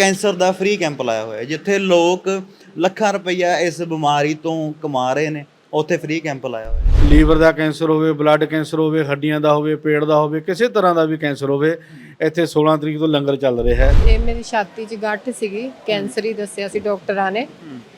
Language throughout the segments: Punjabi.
ਕੈਂਸਰ ਦਾ ਫ੍ਰੀ ਕੈਂਪ ਲਾਇਆ ਹੋਇਆ ਜਿੱਥੇ ਲੋਕ ਲੱਖਾਂ ਰੁਪਈਆ ਇਸ ਬਿਮਾਰੀ ਤੋਂ ਕਮਾ ਰਹੇ ਨੇ ਉੱਥੇ ਫ੍ਰੀ ਕੈਂਪ ਲਾਇਆ ਹੋਇਆ ਹੈ। ਲੀਵਰ ਦਾ ਕੈਂਸਰ ਹੋਵੇ ਬਲੱਡ ਕੈਂਸਰ ਹੋਵੇ ਹੱਡੀਆਂ ਦਾ ਹੋਵੇ ਪੇਟ ਦਾ ਹੋਵੇ ਕਿਸੇ ਤਰ੍ਹਾਂ ਦਾ ਵੀ ਕੈਂਸਰ ਹੋਵੇ ਇੱਥੇ 16 ਤਰੀਕ ਤੋਂ ਲੰਗਰ ਚੱਲ ਰਿਹਾ ਹੈ। ਇਹ ਮੇਰੀ ਛਾਤੀ 'ਚ ਗੱਠ ਸੀਗੀ ਕੈਂਸਰ ਹੀ ਦੱਸਿਆ ਸੀ ਡਾਕਟਰਾਂ ਨੇ।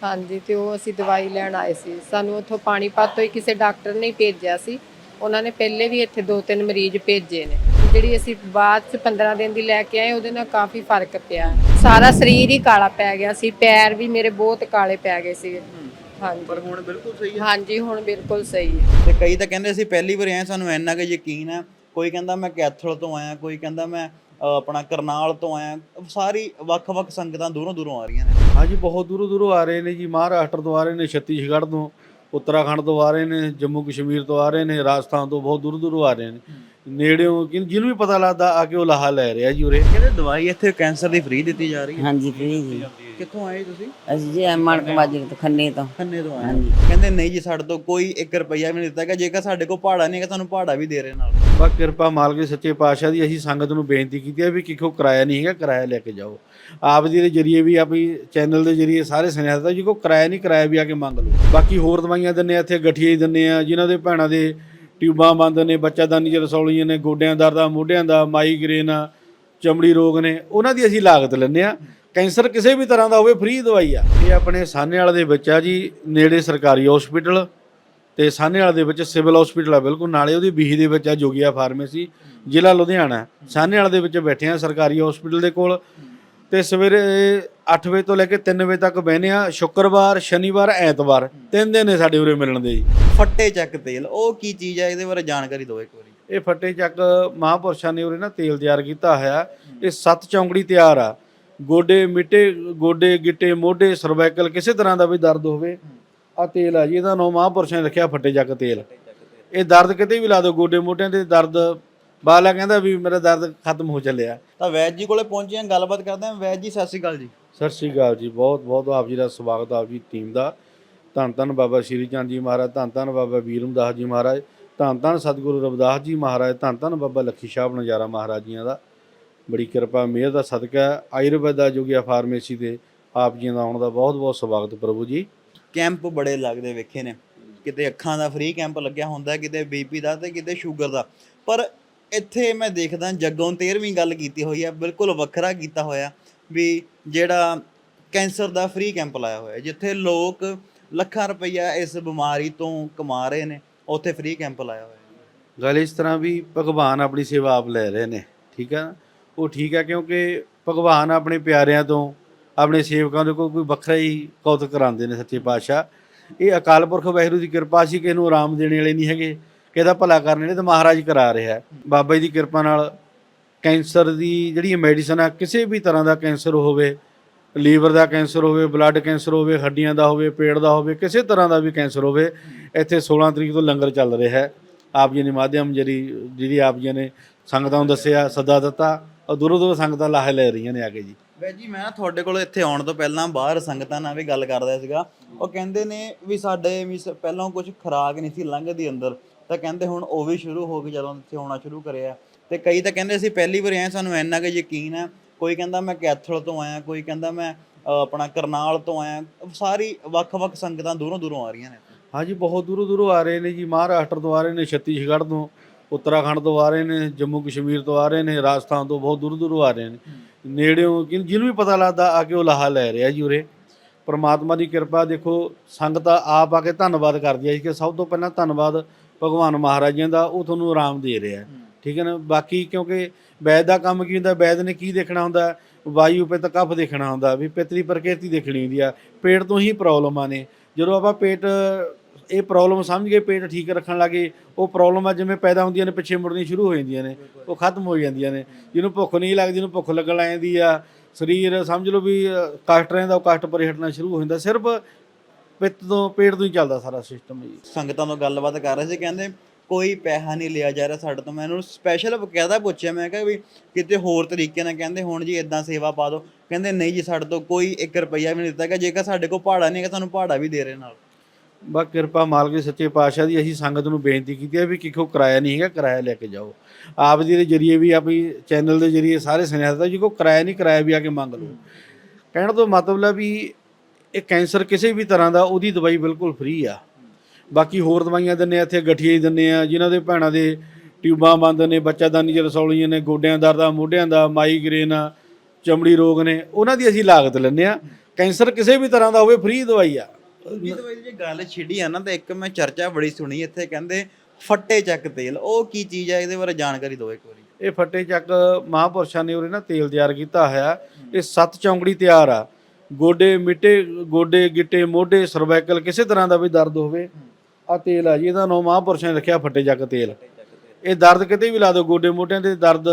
ਹਾਂਜੀ ਤੇ ਉਹ ਅਸੀਂ ਦਵਾਈ ਲੈਣ ਆਏ ਸੀ। ਸਾਨੂੰ ਉੱਥੋਂ ਪਾਣੀਪਤ ਤੋਂ ਹੀ ਕਿਸੇ ਡਾਕਟਰ ਨੇ ਹੀ ਭੇਜਿਆ ਸੀ। ਉਹਨਾਂ ਨੇ ਪਹਿਲੇ ਵੀ ਇੱਥੇ ਦੋ ਤਿੰਨ ਮਰੀਜ਼ ਭੇਜੇ ਨੇ। ਜਿਹੜੀ ਅਸੀਂ ਬਾਅਦ 'ਚ 15 ਦਿਨ ਦੀ ਲੈ ਕੇ ਆਏ ਉਹਦੇ ਨਾਲ ਕਾਫੀ ਫ਼ਰਕ ਪਿਆ। ਸਾਰਾ ਸਰੀਰ ਹੀ ਕਾਲਾ ਪੈ ਗਿਆ ਸੀ ਪੈਰ ਵੀ ਮੇਰੇ ਬਹੁਤ ਕਾਲੇ ਪੈ ਗਏ ਸੀ। ਹਾਂਜੀ। ਪਰ ਹੁਣ ਬਿਲਕੁਲ ਸਹੀ ਹੈ। ਹਾਂਜੀ ਹੁਣ ਬਿਲਕੁਲ ਸਹੀ ਹੈ। ਤੇ ਕਈ ਤਾਂ ਕਹਿੰਦੇ ਅਸੀਂ ਪਹਿਲੀ ਵਾਰ ਆਏ ਸਾਨੂੰ ਇੰਨਾ ਕਿ ਯਕੀਨ ਹੈ। ਕੋਈ ਕਹਿੰਦਾ ਮੈਂ ਕੈਥਲ ਤੋਂ ਆਇਆ ਕੋਈ ਕਹਿੰਦਾ ਮੈਂ ਆਪਣਾ ਕਰਨਾਲ ਤੋਂ ਆਇਆ। ਸਾਰੀ ਵੱਖ-ਵੱਖ ਸੰਗਤਾਂ ਦੂਰੋਂ ਦੂਰੋਂ ਆ ਰਹੀਆਂ ਨੇ। ਹਾਂਜੀ ਬਹੁਤ ਦੂਰੋਂ ਦੂਰੋਂ ਆ ਰਹੇ ਨੇ ਜੀ। ਮਹਾਰਾਸ਼ਟਰ ਤੋਂ ਆ ਰਹੇ ਨੇ ਛੱਤੀਸਗੜ੍ਹ ਤੋਂ ਉੱਤਰਾਖੰਡ ਤੋਂ ਆ ਰਹੇ ਨੇ ਜੰਮੂ ਕਸ਼ਮੀਰ ਤੋਂ ਆ ਰਹੇ ਨੇ ਰਾਜਸਥਾਨ ਤੋਂ ਬਹੁਤ ਦੂਰੋਂ ਦੂਰੋਂ ਆ ਰਹੇ ਨੇ। ਨੇੜਿਓਂ ਕਿ- ਜਿਹਨੂੰ ਵੀ ਪਤਾ ਲੱਗਦਾ ਆ ਕੇ ਉਹ ਲਾਹਾ ਲੈ ਰਿਹਾ ਜੀ ਉਰੇ। ਕਹਿੰਦੇ ਦਵਾਈ ਇੱਥੇ ਕੈਂਸਰ ਦੀ ਫ੍ਰੀ ਦਿੱਤੀ ਜਾ ਰਹੀ ਹੈ। ਹਾਂਜੀ ਫ੍ਰੀ ਜੀ। ਕਿੱਥੋਂ ਆਏ ਤੁਸੀਂ? ਅਸੀਂ ਜੀ ਮਣਕ ਮਾਜਰੇ ਤੋਂ ਖੰਨੇ ਤੋਂ। ਖੰਨੇ ਤੋਂ ਆਏ ਹਾਂਜੀ। ਕਹਿੰਦੇ ਨਹੀਂ ਜੀ ਸਾਡੇ ਤੋਂ ਕੋਈ 1 ਰੁਪਈਆ ਵੀ ਨਹੀਂ ਦਿੱਤਾ ਗਿਆ। ਜੇਕਰ ਸਾਡੇ ਕੋਲ ਭਾੜਾ ਨਹੀਂ ਹੈਗਾ ਸਾਨੂੰ ਭਾੜਾ ਵੀ ਦੇ ਰਹੇ ਨਾਲ। ਬਾ ਕਿਰਪਾ ਮਾਲਕ ਦੇ ਸੱਚੇ ਪਾਤਸ਼ਾਹ ਦੀ ਅਸੀਂ ਸੰਗਤ ਨੂੰ ਬੇਨਤੀ ਕੀਤੀ ਹੈ ਵੀ ਕਿਖੋ ਕਿਰਾਇਆ ਨਹੀਂ ਹੈਗਾ ਕਿਰਾਇਆ ਲੈ ਕੇ ਜਾਓ। ਆਪ ਜੀ ਦੇ ਜਰੀਏ ਵੀ ਆਪਣੀ ਚੈਨਲ ਦੇ ਜਰੀਏ ਸਾਰੇ ਸੁਣਿਆ ਦਿੱਤਾ ਜੀ ਕੋ ਕਿਰਾਇਆ ਨਹੀਂ ਕਿਰਾਇਆ ਵੀ ਆ ਕੇ ਮੰਗ ਲਓ। ਬਾਕੀ ਹੋਰ ਦਵਾਈਆਂ ਦਿੰਨੇ ਆ ਇੱਥੇ ਗਠੀਏ ਹੀ ਦਿੰਨੇ ਆ ਜਿਨ੍ਹਾਂ ਦੇ ਭੈਣਾਂ ਦੇ ਟਿਊਬਾਂ ਬੰਦ ਨੇ, ਬੱਚਾਦਾਨੀ ਚ ਰਸੌਲੀਆਂ ਨੇ, ਗੋਡਿਆਂ ਦਰਦ ਆ ਮੋਢਿਆਂ ਦਾ, ਮਾਈਗ੍ਰੇਨ ਆ ਚਮੜੀ ਰੋਗ ਨੇ, ਉਹਨਾਂ ਦੀ ਅਸੀਂ ਲਾਗਤ ਲੈਂਦੇ ਆ ਕੈਂਸਰ ਕਿਸੇ ਵੀ ਤਰ੍ਹਾਂ ਦਾ ਹੋਵੇ, ਫ੍ਰੀ ਦਵਾਈ ਆ। ਇਹ ਆਪਣੇ ਸਾਹਨੇ ਵਾਲੇ ਦੇ ਵਿੱਚ ਆ ਜੀ, ਨੇੜੇ ਸਰਕਾਰੀ ਹਸਪੀਟਲ ਤੇ ਸਾਹਨੇ ਵਾਲੇ ਦੇ ਵਿੱਚ ਸਿਵਲ ਹਸਪੀਟਲ ਆ, ਬਿਲਕੁਲ ਨਾਲੇ ਉਹਦੀ ਬੀਹੀ ਦੇ ਵਿੱਚ ਆ, ਜੋਗੀਆ ਫਾਰਮੇਸੀ ਜ਼ਿਲ੍ਹਾ ਲੁਧਿਆਣਾ। ਸਾਹਨੇ ਵਾਲੇ ਦੇ ਵਿੱਚ ਬੈਠੇ ਆ ਸਰਕਾਰੀ ਹਸਪੀਟਲ ਦੇ ਕੋਲ। ਤੇ ਸਵੇਰੇ 8 ਵਜੇ ਤੋਂ ਲੈ ਕੇ 3 ਵਜੇ ਤੱਕ ਬਹਿਨੇ ਆ ਸ਼ੁੱਕਰਵਾਰ ਸ਼ਨੀਵਾਰ ਐਤਵਾਰ। ਤਿੰਨ ਦਿਨ ਨੇ ਸਾਡੇ ਉਰੇ ਮਿਲਣ ਦੇ ਜੀ। ਫੱਟੇ ਚੱਕ ਤੇਲ ਉਹ ਕੀ ਚੀਜ਼ ਹੈ ਇਹਦੇ ਬਾਰੇ ਜਾਣਕਾਰੀ ਦਿਓ ਇੱਕ ਵਾਰੀ। ਇਹ ਫੱਟੇ ਚੱਕ ਮਹਾਂਪੁਰਸ਼ਾਂ ਨੇ ਉਰੇ ਨਾ ਤੇਲ ਤਿਆਰ ਕੀਤਾ ਹੋਇਆ। ਇਹ ਸੱਤ ਚੌਂਕੜੀ ਤਿਆਰ ਆ। ਗੋਡੇ ਮਿੱਟੇ ਗੋਡੇ ਗਿੱਟੇ ਮੋਢੇ ਸਰਵਾਈਕਲ ਕਿਸੇ ਤਰ੍ਹਾਂ ਦਾ ਵੀ ਦਰਦ ਹੋਵੇ ਆ ਤੇਲ ਆ ਜੀ। ਇਹਦਾ ਨਾਮ ਮਹਾਂਪੁਰਸ਼ਾਂ ਨੇ ਰੱਖਿਆ ਫੱਟੇ ਚੱਕ ਤੇਲ। ਇਹ ਦਰਦ ਕਿਤੇ ਵੀ ਲਾ ਦਿਓ ਗੋਡੇ ਮੋਢਿਆਂ ਤੇ ਦਰਦ। ਬਾਲਾ ਕਹਿੰਦਾ ਵੀ ਮੇਰਾ ਦਰਦ ਖਤਮ ਹੋ ਚੱਲਿਆ। ਤਾਂ ਵੈਦ ਜੀ ਕੋਲੇ ਪਹੁੰਚੇ ਹਾਂ ਗੱਲਬਾਤ ਕਰਦੇ ਹਾਂ ਵੈਦ ਜੀ ਸਤਿ ਸ਼੍ਰੀ ਅਕਾਲ ਜੀ। ਸਤਿ ਸ਼੍ਰੀ ਅਕਾਲ ਜੀ। ਬਹੁਤ ਬਹੁਤ ਆਪ ਜੀ ਦਾ ਸਵਾਗਤ ਆਪ ਜੀ ਟੀਮ ਦਾ। ਧੰਨ ਧੰਨ ਬਾਬਾ ਸ਼੍ਰੀ ਚੰਦ ਜੀ ਮਹਾਰਾਜ ਧੰਨ ਧੰਨ ਬਾਬਾ ਵੀਰਮਦਾਸ ਜੀ ਮਹਾਰਾਜ ਧੰਨ ਧੰਨ ਸਤਿਗੁਰੂ ਰਵਿਦਾਸ ਜੀ ਮਹਾਰਾਜ ਧੰਨ ਧੰਨ ਬਾਬਾ ਲੱਖੀ ਸਾਹਿਬ ਨਜ਼ਾਰਾ ਮਹਾਰਾਜ ਜੀਆਂ ਦਾ। ਬੜੀ ਕਿਰਪਾ ਮਿਹਰ ਦਾ ਸਦਕਾ। ਆਯੁਰਵੈਦਾ ਜੋਗਿਆ ਫਾਰਮੇਸੀ ਦੇ ਆਪ ਜੀ ਦਾ ਆਉਣ ਦਾ ਬਹੁਤ ਬਹੁਤ ਸਵਾਗਤ ਪ੍ਰਭੂ ਜੀ। ਕੈਂਪ ਬੜੇ ਲੱਗਦੇ ਵੇਖੇ ਨੇ। ਕਿਤੇ ਅੱਖਾਂ ਦਾ ਫ੍ਰੀ ਕੈਂਪ ਲੱਗਿਆ ਹੁੰਦਾ ਕਿਤੇ ਬੀਪੀ ਦਾ ਤੇ ਕਿਤੇ ਸ਼ੂਗਰ ਦਾ। ਪਰ ਇੱਥੇ ਮੈਂ ਦੇਖਦਾ ਜੱਗੋਂ 13ਵੀਂ ਗੱਲ ਕੀਤੀ ਹੋਈ ਹੈ ਬਿਲਕੁਲ ਵੱਖਰਾ ਕੀਤਾ ਹੋਇਆ ਵੀ ਜਿਹੜਾ ਕੈਂਸਰ ਦਾ ਫ੍ਰੀ ਕੈਂਪ ਲਾਇਆ ਹੋਇਆ, ਜਿੱਥੇ ਲੋਕ ਲੱਖਾਂ ਰੁਪਈਆ ਇਸ ਬਿਮਾਰੀ ਤੋਂ ਕਮਾ ਰਹੇ ਨੇ, ਉੱਥੇ ਫ੍ਰੀ ਕੈਂਪ ਲਾਇਆ ਹੋਇਆ। ਗੱਲ ਇਸ ਤਰ੍ਹਾਂ ਵੀ ਭਗਵਾਨ ਆਪਣੀ ਸੇਵਾ ਆਪ ਲੈ ਰਹੇ ਨੇ, ਠੀਕ ਹੈ ਉਹ ਠੀਕ ਹੈ ਕਿਉਂਕਿ ਭਗਵਾਨ ਆਪਣੇ ਪਿਆਰਿਆਂ ਤੋਂ, ਆਪਣੇ ਸੇਵਕਾਂ ਤੋਂ ਕੋਲ ਕੋਈ ਵੱਖਰਾ ਹੀ ਕੌਤਕ ਕਰਾਉਂਦੇ ਨੇ ਸੱਚੇ ਪਾਤਸ਼ਾਹ। ਇਹ ਅਕਾਲ ਪੁਰਖ ਵਾਹਿਗੁਰੂ ਦੀ ਕਿਰਪਾ ਸੀ ਕਿ ਇਹਨੂੰ ਆਰਾਮ ਦੇਣ ਵਾਲੇ ਨਹੀਂ ਹੈਗੇ। ਕਿਹਦਾ ਭਲਾ ਕਰਨ ਜਿਹੜੇ ਤਾਂ ਮਹਾਰਾਜ ਕਰਾ ਰਿਹਾ ਬਾਬਾ ਜੀ ਦੀ ਕਿਰਪਾ ਨਾਲ ਕੈਂਸਰ ਦੀ ਜਿਹੜੀ ਮੈਡੀਸਨ ਆ, ਕਿਸੇ ਵੀ ਤਰ੍ਹਾਂ ਦਾ ਕੈਂਸਰ ਹੋਵੇ, ਲੀਵਰ ਦਾ ਕੈਂਸਰ ਹੋਵੇ, ਬਲੱਡ ਕੈਂਸਰ ਹੋਵੇ, ਹੱਡੀਆਂ ਦਾ ਹੋਵੇ, ਪੇਟ ਦਾ ਹੋਵੇ, ਕਿਸੇ ਤਰ੍ਹਾਂ ਦਾ ਵੀ ਕੈਂਸਰ ਹੋਵੇ, ਇੱਥੇ 16 ਤਰੀਕ ਤੋਂ ਲੰਗਰ ਚੱਲ ਰਿਹਾ ਹੈ। ਆਪ ਜੀ ਦੇ ਮਾਧਿਅਮ ਜਿਹੜੀ ਜਿਹੜੀ ਆਪ ਜੀ ਨੇ ਸੰਗਤਾਂ ਨੂੰ ਦੱਸਿਆ, ਸੱਦਾ ਦਿੱਤਾ, ਔਰ ਦੂਰੋਂ ਦੂਰੋਂ ਸੰਗਤਾਂ ਲਾਹੇ ਲੈ ਰਹੀਆਂ ਨੇ ਆ ਕੇ ਜੀ। ਵੈ ਜੀ, ਮੈਂ ਤੁਹਾਡੇ ਕੋਲ ਇੱਥੇ ਆਉਣ ਤੋਂ ਪਹਿਲਾਂ ਬਾਹਰ ਸੰਗਤਾਂ ਨਾਲ ਵੀ ਗੱਲ ਕਰਦਾ ਸੀਗਾ। ਉਹ ਕਹਿੰਦੇ ਨੇ ਵੀ ਸਾਡੇ ਵੀ ਸ- ਪਹਿਲਾਂ ਕੁਝ ਖਰਾਕ ਨਹੀਂ ਸੀ ਲੰਘਦੀ ਅੰਦਰ। ਤਾਂ ਕਹਿੰਦੇ ਹੁਣ ਉਹ ਵੀ ਸ਼ੁਰੂ ਹੋ ਗਈ ਜਦੋਂ ਇੱਥੇ ਆਉਣਾ ਸ਼ੁਰੂ ਕਰਿਆ। ਤੇ ਕਈ ਤਾਂ ਕਹਿੰਦੇ ਅਸੀਂ ਪਹਿਲੀ ਵਾਰ ਆਏ, ਸਾਨੂੰ ਇੰਨਾ ਕੁ ਯਕੀਨ ਹੈ। ਕੋਈ ਕਹਿੰਦਾ ਮੈਂ ਕੈਥਲ ਤੋਂ ਆਇਆ, ਕੋਈ ਕਹਿੰਦਾ ਮੈਂ ਆਪਣਾ ਕਰਨਾਲ ਤੋਂ ਆਇਆ। ਸਾਰੀ ਵੱਖ-ਵੱਖ ਸੰਗਤਾਂ ਦੂਰੋਂ ਦੂਰੋਂ ਆ ਰਹੀਆਂ ਨੇ। ਹਾਂਜੀ, ਬਹੁਤ ਦੂਰੋਂ ਦੂਰੋਂ ਆ ਰਹੇ ਨੇ ਜੀ। ਮਹਾਰਾਸ਼ਟਰ ਤੋਂ ਆ ਰਹੇ ਨੇ, ਛੱਤੀਸਗੜ੍ਹ ਤੋਂ, ਉੱਤਰਾਖੰਡ ਤੋਂ ਆ ਰਹੇ ਨੇ ਜੰਮੂ ਕਸ਼ਮੀਰ ਤੋਂ ਆ ਰਹੇ ਨੇ, ਰਾਜਸਥਾਨ ਤੋਂ ਬਹੁਤ ਦੂਰੋਂ ਦੂਰੋਂ ਆ ਰਹੇ ਨੇ। ਨੇੜਿਓਂ ਕਿ- ਜਿਹਨੂੰ ਵੀ ਪਤਾ ਲੱਗਦਾ, ਆ ਕੇ ਉਹ ਲਾਹਾ ਲੈ ਰਿਹਾ ਜੀ ਉਰੇ। ਪਰਮਾਤਮਾ ਦੀ ਕਿਰਪਾ, ਦੇਖੋ, ਸੰਗਤ ਆਪ ਆ ਕੇ ਧੰਨਵਾਦ ਕਰਦੀ ਹੈ ਕਿ ਸਭ ਤੋਂ ਪਹਿਲਾਂ ਧੰਨਵਾਦ ਭਗਵਾਨ ਮਹਾਰਾਜਾਂ ਦਾ ਉਹ ਤੁਹਾਨੂੰ ਆਰਾਮ ਦੇ ਰਿਹਾ। ਠੀਕ ਹੈ ਨਾ? ਬਾਕੀ ਕਿਉਂਕਿ ਵੈਦ ਦਾ ਕੰਮ ਕੀ ਹੁੰਦਾ? ਵੈਦ ਨੇ ਕੀ ਦੇਖਣਾ ਹੁੰਦਾ? ਵਾਯੂ ਪਿੱਤ ਕਫ ਦੇਖਣਾ ਹੁੰਦਾ ਵੀ ਪਿਤਰੀ ਪ੍ਰਕਿਰਤੀ ਦੇਖਣੀ ਹੁੰਦੀ ਆ। ਪੇਟ ਤੋਂ ਹੀ ਪ੍ਰੋਬਲਮਾਂ ਨੇ ਜਦੋਂ ਆਪਾਂ ਪੇਟ ਇਹ ਪ੍ਰੋਬਲਮ ਸਮਝ ਕੇ ਪੇਟ ਠੀਕ ਰੱਖਣ ਲੱਗੇ ਉਹ ਪ੍ਰੋਬਲਮਾਂ ਜਿਵੇਂ ਪੈਦਾ ਹੁੰਦੀਆਂ ਨੇ ਪਿੱਛੇ ਮੁੜਨੀਆਂ ਸ਼ੁਰੂ ਹੋ ਜਾਂਦੀਆਂ ਨੇ। ਉਹ ਖਤਮ ਹੋ ਜਾਂਦੀਆਂ ਨੇ। ਜਿਹਨੂੰ ਭੁੱਖ ਨਹੀਂ ਲੱਗਦੀ ਉਹਨੂੰ ਭੁੱਖ ਲੱਗਣ ਲੱਗ ਜਾਂਦੀ ਆ। ਸਰੀਰ ਸਮਝ ਲਓ ਵੀ ਕਸ਼ਟ ਰਹਿੰਦਾ ਉਹ ਕਸ਼ਟ ਪਰੇ ਹਟਣਾ ਸ਼ੁਰੂ ਹੋ ਜਾਂਦਾ। ਸਿਰਫ ਪਿੱਤ ਤੋਂ ਪੇਟ ਤੋਂ ਹੀ ਚੱਲਦਾ ਸਾਰਾ ਸਿਸਟਮ ਜੀ। ਸੰਗਤਾਂ ਤੋਂ ਗੱਲਬਾਤ ਕਰ ਰਹੇ ਸੀ ਕਹਿੰਦੇ ਕੋਈ ਪੈਸਾ ਨਹੀਂ ਲਿਆ ਜਾ ਰਿਹਾ ਸਾਡੇ ਤੋਂ। ਮੈਂ ਇਹਨੂੰ ਸਪੈਸ਼ਲ ਬਕਾਇਦਾ ਪੁੱਛਿਆ ਮੈਂ ਕਿਹਾ ਵੀ ਕਿਤੇ ਹੋਰ ਤਰੀਕੇ ਨਾਲ ਕਹਿੰਦੇ ਹੁਣ ਜੀ ਇਦਾਂ ਸੇਵਾ ਪਾ ਦਿਓ। ਕਹਿੰਦੇ ਨਹੀਂ ਜੀ ਸਾਡੇ ਤੋਂ ਕੋਈ 1 ਰੁਪਈਆ ਵੀ ਨਹੀਂ ਦਿੱਤਾ ਗਿਆ ਜੇਕਰ ਸਾਡੇ ਕੋਲ ਭਾੜਾ ਨਹੀਂ ਹੈਗਾ ਸਾਨੂੰ ਭਾੜਾ ਵੀ ਦੇ ਰਹੇ ਨਾਲ। ਬਾ ਕਿਰਪਾ ਮਾਲਕ ਦੇ ਸੱਚੇ ਪਾਤਸ਼ਾਹ ਦੀ ਅਸੀਂ ਸੰਗਤ ਨੂੰ ਬੇਨਤੀ ਕੀਤੀ ਹੈ ਵੀ ਕਿਖੋ ਕਿਰਾਇਆ ਨਹੀਂ ਹੈਗਾ ਕਿਰਾਇਆ ਲੈ ਕੇ ਜਾਓ। ਆਪ ਜੀ ਦੇ ਜਰੀਏ ਵੀ ਆਪਣੀ ਚੈਨਲ ਦੇ ਜਰੀਏ ਸਾਰੇ ਸੁਣਿਆ ਦਿੱਤਾ ਜੀ ਕੋ ਕਿਰਾਇਆ ਨਹੀਂ ਕਿਰਾਇਆ ਵੀ ਆ ਕੇ ਮੰਗ ਲਓ। ਕਹਿਣ ਤੋਂ ਮਤਲਬ ਹੈ ਵੀ ਇਹ ਕੈਂਸਰ ਕਿਸੇ ਵੀ ਤਰ੍ਹਾਂ ਦਾ ਉਹਦੀ ਦਵਾਈ ਬਿਲਕੁਲ ਫ੍ਰੀ ਆ। ਬਾਕੀ ਹੋਰ ਦਵਾਈਆਂ ਦਿੰਨੇ ਆ ਇੱਥੇ ਗਠੀਏ ਦਿੰਨੇ ਆ ਜਿਨ੍ਹਾਂ ਦੇ ਭੈਣਾਂ ਦੇ ਟਿਊਬਾਂ ਬੰਦ ਨੇ ਬੱਚਾਦਾਨੀ ਚ ਰਸੌਲੀਆਂ ਨੇ ਗੋਡਿਆਂ ਦਰਦ ਆ ਮੋਢਿਆਂ ਦਾ ਮਾਈਗ੍ਰੇਨ ਆ ਚਮੜੀ ਰੋਗ ਨੇ ਉਹਨਾਂ ਦੀ ਅਸੀਂ ਲਾਗਤ ਲੈਂਦੇ ਆ। ਕੈਂਸਰ ਕਿਸੇ ਵੀ ਤਰ੍ਹਾਂ ਦਾ ਹੋਵੇ ਫ੍ਰੀ ਦਵਾਈ ਆ। ਦੂਜੀ ਦਵਾਈ ਦੀ ਜੇ ਗੱਲ ਛਿੜੀ ਆ ਨਾ ਤਾਂ ਇੱਕ ਮੈਂ ਚਰਚਾ ਬੜੀ ਸੁਣੀ ਇੱਥੇ ਕਹਿੰਦੇ ਫੱਟੇ ਚੱਕ ਤੇਲ ਉਹ ਕੀ ਚੀਜ਼ ਆ ਇਹਦੇ ਬਾਰੇ ਜਾਣਕਾਰੀ ਦਿਓ ਇੱਕ ਵਾਰੀ। ਇਹ ਫੱਟੇ ਚੱਕ ਮਹਾਂਪੁਰਸ਼ਾਂ ਨੇ ਉਰੇ ਨਾ ਤੇਲ ਤਿਆਰ ਕੀਤਾ ਹੋਇਆ ਇਹ ਸੱਤ ਚੌਂਕੜੀ ਤਿਆਰ ਆ। ਗੋਡੇ ਮਿੱਟੇ ਗੋਡੇ ਗਿੱਟੇ ਮੋਢੇ ਸਰਵਾਈਕਲ ਕਿਸੇ ਤਰ੍ਹਾਂ ਦਾ ਵੀ ਦਰਦ ਹੋਵੇ ਆ ਤੇਲ ਆ ਜੀ ਇਹਦਾ ਨਾਮ ਮਹਾਂਪੁਰਸ਼ਾਂ ਨੇ ਰੱਖਿਆ ਫੱਟੇ ਚੱਕ ਤੇਲ। ਇਹ ਦਰਦ ਕਿਤੇ ਵੀ ਲਾ ਦਿਓ ਗੋਡੇ ਮੋਢਿਆਂ ਤੇ ਦਰਦ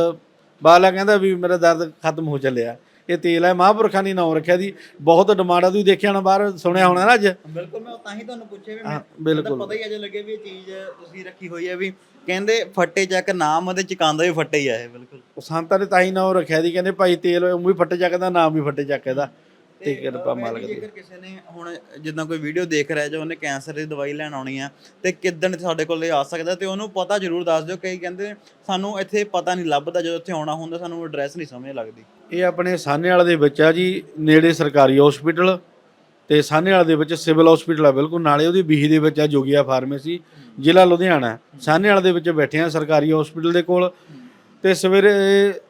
ਬਾਲਾ ਕਹਿੰਦਾ ਵੀ ਮੇਰਾ ਦਰਦ ਖਤਮ ਹੋ ਚੱਲਿਆ। ਇਹ ਤੇਲ ਹੈ ਮਹਾਂਪੁਰਖਾਂ ਨੇ ਨਾਮ ਰੱਖਿਆ ਦੀ ਬਹੁਤ ਡਿਮਾਂਡ ਆ ਤੁਸੀਂ ਦੇਖਿਆ ਹੋਣਾ ਬਾਹਰ ਸੁਣਿਆ ਹੋਣਾ ਨਾ ਅੱਜ? ਬਿਲਕੁਲ ਮੈਂ ਤਾਂ ਹੀ ਤੁਹਾਨੂੰ ਪੁੱਛਿਆ ਵੀ ਮੈਂ ਤਾਂ ਪਤਾ ਹੀ ਅਜੇ ਲੱਗੇ ਵੀ ਇਹ ਚੀਜ਼ ਤੁਸੀਂ ਰੱਖੀ ਹੋਈ ਹੈ ਵੀ ਕਹਿੰਦੇ ਫੱਟੇ ਚੱਕ ਨਾਮ ਉਹਦੇ ਚਕਾਂਦਾ ਵੀ ਫੱਟੇ ਹੀ ਆ ਇਹ ਬਿਲਕੁਲ। ਸੰਤਾਂ ਨੇ ਤਾਂ ਹੀ ਨਾਮ ਰੱਖਿਆ ਦੀ ਕਹਿੰਦੇ ਭਾਈ ਤੇਲ ਉਹ ਵੀ ਫੱਟੇ ਚੱਕ ਦਾ ਨਾਮ ਵੀ ਫੱਟੇ ਚੱਕ ਇਹਦਾ ਤੇ ਕਿਰਪਾ ਮਾਲਕ ਦੀ। ਜੇਕਰ ਕਿਸੇ ਨੇ ਹੁਣ ਜਿੱਦਾਂ ਕੋਈ ਵੀਡੀਓ ਦੇਖ ਰਿਹਾ ਜਾਂ ਉਹਨੇ ਕੈਂਸਰ ਦੀ ਦਵਾਈ ਲੈਣ ਆਉਣੀ ਆ ਤੇ ਕਿੱਦਣ ਸਾਡੇ ਕੋਲ ਆ ਸਕਦਾ ਤੇ ਉਹਨੂੰ ਪਤਾ ਜ਼ਰੂਰ ਦੱਸ ਦਿਓ ਕਈ ਕਹਿੰਦੇ ਸਾਨੂੰ ਇੱਥੇ ਪਤਾ ਨਹੀਂ ਲੱਭਦਾ ਜਦੋਂ ਇੱਥੇ ਆਉਣਾ ਹੁੰਦਾ ਸਾਨੂੰ ਐਡਰੈਸ ਨਹੀਂ ਸਮਝ ਲੱਗਦੀ। ਇਹ ਆਪਣੇ ਸਾਹਨੇ ਵਾਲੇ ਦੇ ਵਿੱਚ ਆ ਜੀ ਨੇੜੇ ਸਰਕਾਰੀ ਹਸਪੀਟਲ ਤੇ ਸਾਹਨੇ ਵਾਲੇ ਦੇ ਵਿੱਚ ਸਿਵਲ ਹਸਪੀਟਲ ਆ ਬਿਲਕੁਲ ਨਾਲੇ ਉਹਦੀ ਬੀਹੀ ਦੇ ਵਿੱਚ ਆ ਜੋਗੀਆ ਫਾਰਮੇਸੀ ਜ਼ਿਲ੍ਹਾ ਲੁਧਿਆਣਾ। ਸਾਹਨੇ ਵਾਲੇ ਦੇ ਵਿੱਚ ਬੈਠੇ ਆ ਸਰਕਾਰੀ ਹਸਪੀਟਲ ਦੇ ਕੋਲ ਤੇ ਸਵੇਰੇ